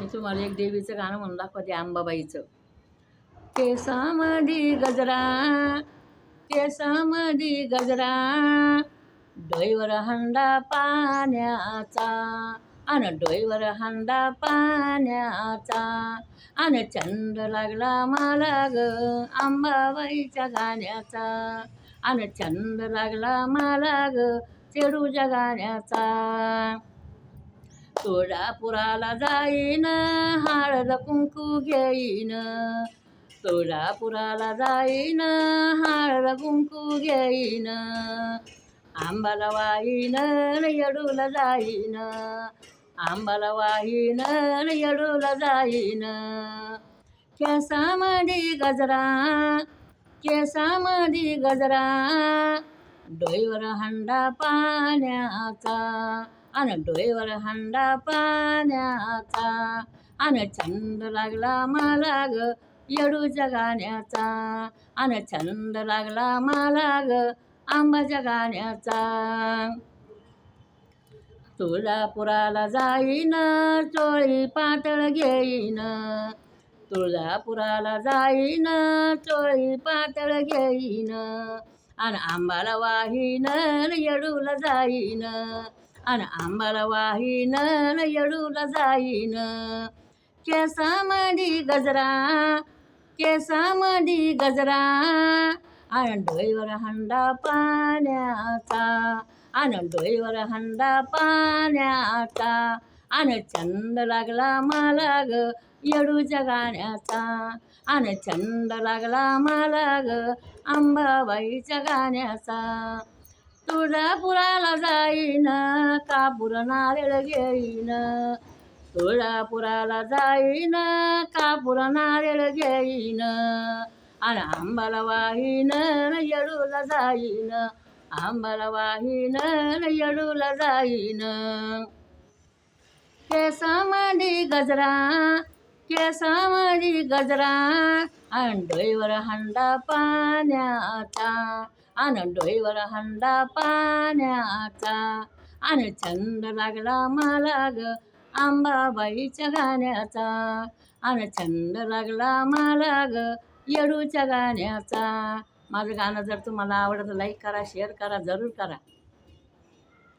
मी तुम्हाला एक देवीचं गाणं म्हणून दाखवते अंबाबाईचं केसामधी गजरा केसामधी गजरा डोईवर हंडा पाण्याचा अन डोईवर हंडा पाण्याचा अन चंद लागला मला ग अंबाबाईच्या गाण्याचा. अन चंद लागला मला ग चेडूच्या गाण्याचा. सोळापुराला जाईन हळद कुंकू घेईन. सोळापुराला जाईन हळद कुंकू घेईन. आंबाला वाईन येडूला जाईन. आंबाला वाईन येडूला जाईन. केसामध्ये गजरा केसामध्ये गजरा डोईवर हंडा पाण्याचा. आणि डोईवर हंडा पाण्याचा आणि छंद लागला मला ग येडूच्या गाण्याचा आणि छंद लागला मला ग आंबाच्या गाण्याचा तुळजापुराला जाईन चोळी पातळ घेईन. तुळजापुराला जाईन चोळी पातळ घेईन. आणि आंबाला वाहीन येडूला जाईन. आणि आंबाला वाहीन येडूला जाईन केसामध्ये गजरा केसामध्ये गजरा आणि डोईवर हंडा पाण्याचा आणि डोईवर हंडा पाण्याचा आणि छंद लागला मला ग येडूच्या गाण्याचा आणि छंद लागला मला ग अंबाबाईच्या गाण्याचा तुळजापुराला जाईन कापूर घेईन? सोळापुराला जाईन कापूर नारळ घेईन? आणि आंबाला वाहीन येडूला जाईन. आंबाला वाहीन येडूला जाईन. केसामधी गजरा केसामधी गजरा आणि डोईवर हंडा पाण्याचा आणि डोईवर हंडा पाण्याचा. आणि छंद लागला मला ग आंबाबाईच्या गाण्याचा. आणि छंद लागला मला ग येडूच्या गाण्याचा. माझं गाणं जर तुम्हाला आवडतं लाईक करा शेअर करा जरूर करा.